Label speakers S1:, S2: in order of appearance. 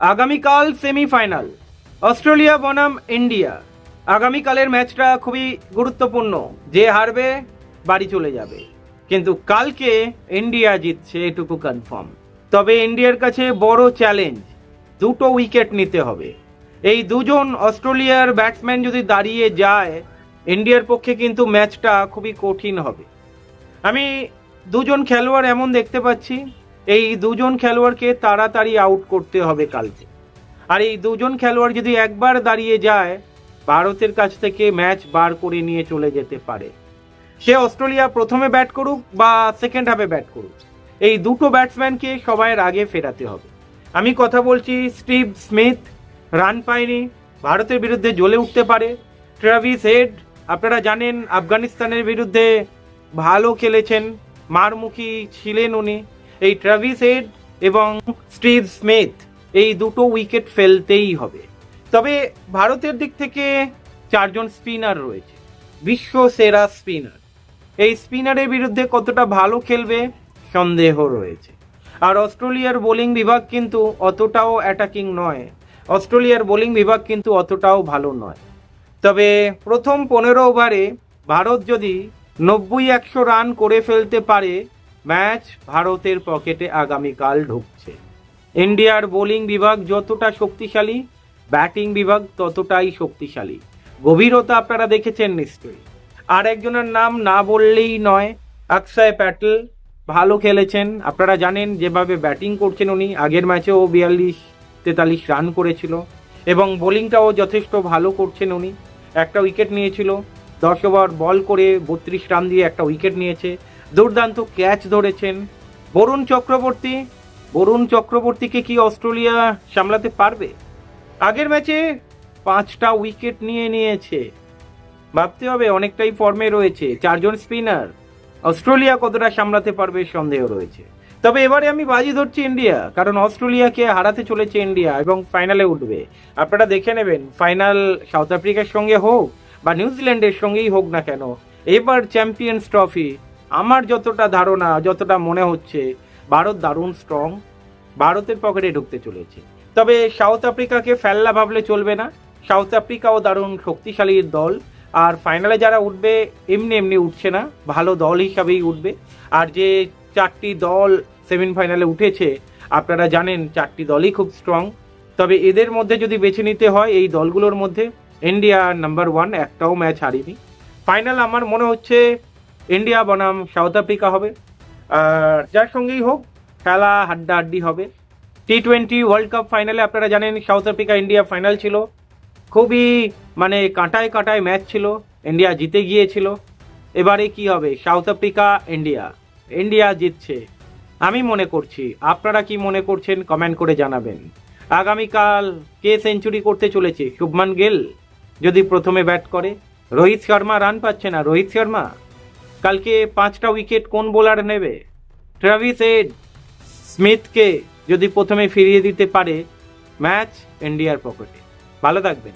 S1: আগামীকাল semifinal. Australia বনাম India. আগামীকালের ম্যাচটা খুবই গুরুত্বপূর্ণ। যে হারবে, বাড়ি চলে যাবে। কিন্তু কালকে ইন্ডিয়া জিতছে, এটুকু কনফার্ম তবে ইন্ডিয়ার কাছে বড় চ্যালেঞ্জ দুটো উইকেট নিতে হবে। এই দুজন অস্ট্রেলিয়ার ব্যাটসম্যান যদি দাঁড়িয়ে যায়, ইন্ডিয়ার পক্ষে কিন্তু ম্যাচটা খুবই কঠিন হবে। আমি দুজন খেলোয়াড় এমন দেখতে পাচ্ছি এই দুজন খেলোয়াড়কে তাড়াতাড়ি আউট করতে হবে কালকে। আর এই দুজন খেলোয়াড় যদি একবার দাঁড়িয়ে যায়, ভারতের কাছ থেকে ম্যাচ বার করে নিয়ে চলে যেতে পারে। সে অস্ট্রেলিয়া প্রথমে ব্যাট করুক বা সেকেন্ড হাফে ব্যাট করুক। এই দুটো ব্যাটসম্যানকে সবাইয়ের আগে ফেরাতে হবে। আমি কথা বলছি স্টিভ স্মিথ রান পায়নি, ভারতের বিরুদ্ধে জ্বলে উঠতে পারে। ট্রাভিস হেড, আপনারা জানেন আফগানিস্তানের বিরুদ্ধে ভালো খেলেছেন, মারমুখী ছিলেন উনি। এই ট্রাভিস হেড এবং স্টিভ স্মিথ এই দুটো উইকেট ফেলতেই হবে। তবে ভারতের দিক থেকে চারজন স্পিনার রয়েছে, বিশ্ব সেরা স্পিনার এই স্পিনারের বিরুদ্ধে কতটা ভালো খেলবে সন্দেহ রয়েছে। আর অস্ট্রেলিয়ার বোলিং বিভাগ কিন্তু অতটাও অ্যাটাকিং নয়। অস্ট্রেলিয়ার বোলিং বিভাগ কিন্তু অতটাও ভালো নয়। তবে প্রথম পনেরো ওভারে ভারত যদি নব্বই একশো রান করে ফেলতে পারে ম্যাচ ভারতের পকেটে আগামীকাল ঢুকছে। ইন্ডিয়ার বোলিং বিভাগ যতটা শক্তিশালী, ব্যাটিং বিভাগ ততটাই শক্তিশালী। গভীরতা আপনারা দেখেছেন নিশ্চয়ই। আর একজনের নাম না বললেই নয়, অক্ষয় প্যাটেল। ভালো খেলেছেন। আপনারা জানেন যেভাবে ব্যাটিং করছেন উনি। আগের ম্যাচেও বিয়াল্লিশ, তেতাল্লিশ রান করেছিল এবং বোলিংটাও যথেষ্ট ভালো করছেন উনি। একটা উইকেট নিয়েছিল। দশ ওভার বল করে বত্রিশ রান দিয়ে একটা উইকেট নিয়েছে। দুর্দান্ত ক্যাচ ধরেছেন বরুণ চক্রবর্তী। বরুণ চক্রবর্তীকে কি অস্ট্রেলিয়া সামলাতে পারবে? আগের ম্যাচে পাঁচটা উইকেট নিয়ে নিয়েছে। ভাবতে হবে অনেকটাই ফর্মে রয়েছে, চারজন স্পিনার। অস্ট্রেলিয়া কতটা সামলাতে পারবে সন্দেহ রয়েছে। তবে এবারে আমি বাজি ধরছি ইন্ডিয়া, কারণ অস্ট্রেলিয়াকে হারাতে চলেছে ইন্ডিয়া এবং ফাইনালে উঠবে। আপনারা দেখে নেবেন, ফাইনাল সাউথ আফ্রিকার সঙ্গে হোক বা নিউজিল্যান্ডের সঙ্গেই হোক না কেন, এবার চ্যাম্পিয়ন্স ট্রফি, আমার যতটা ধারণা, যতটা মনে হচ্ছে, ভারত দারুণ স্ট্রং ভারতের পকেটে ঢুকতে চলেছে। তবে সাউথ আফ্রিকাকে ফেললা ভাবলে চলবে না। সাউথ আফ্রিকাও দারুণ শক্তিশালী দল, আর ফাইনালে যারা উঠবে, এমনি এমনি উঠছে না। ভালো দল হিসাবেই উঠবে। আর যে চারটি দল সেমিফাইনালে উঠেছে, আপনারা জানেন, চারটি দলই খুব স্ট্রং তবে এদের মধ্যে যদি বেছে নিতে হয়, এই দলগুলোর মধ্যে ইন্ডিয়া নাম্বার ওয়ান একটাও ম্যাচ হারিনি। ফাইনাল আমার মনে হচ্ছে ইন্ডিয়া বনাম সাউথ আফ্রিকা হবে। আর যার সঙ্গেই হোক, খেলা হাড্ডাহাড্ডি হবে। টি টোয়েন্টি ওয়ার্ল্ড কাপ ফাইনালে আপনারা জানেন সাউথ আফ্রিকা ইন্ডিয়া ফাইনাল ছিল। খুবই মানে কাঁটায় কাঁটায় ম্যাচ ছিল। ইন্ডিয়া জিতে গিয়েছিল। এবারে কি হবে? সাউথ আফ্রিকা ইন্ডিয়া ইন্ডিয়া জিতছে। আমি মনে করছি, আপনারা কি মনে করছেন কমেন্ট করে জানাবেন। আগামীকাল কে সেঞ্চুরি করতে চলেছে? শুভমান গিল। যদি প্রথমে ব্যাট করে, রোহিত শর্মা রান পাচ্ছে না। রোহিত শর্মা, কালকে পাঁচটা উইকেট কোন বোলার নেবে? ট্রাভিস এড স্মিথকে যদি প্রথমে ফিরিয়ে দিতে পারে ম্যাচ ইন্ডিয়ার পকেটে। ভালো থাকবেন।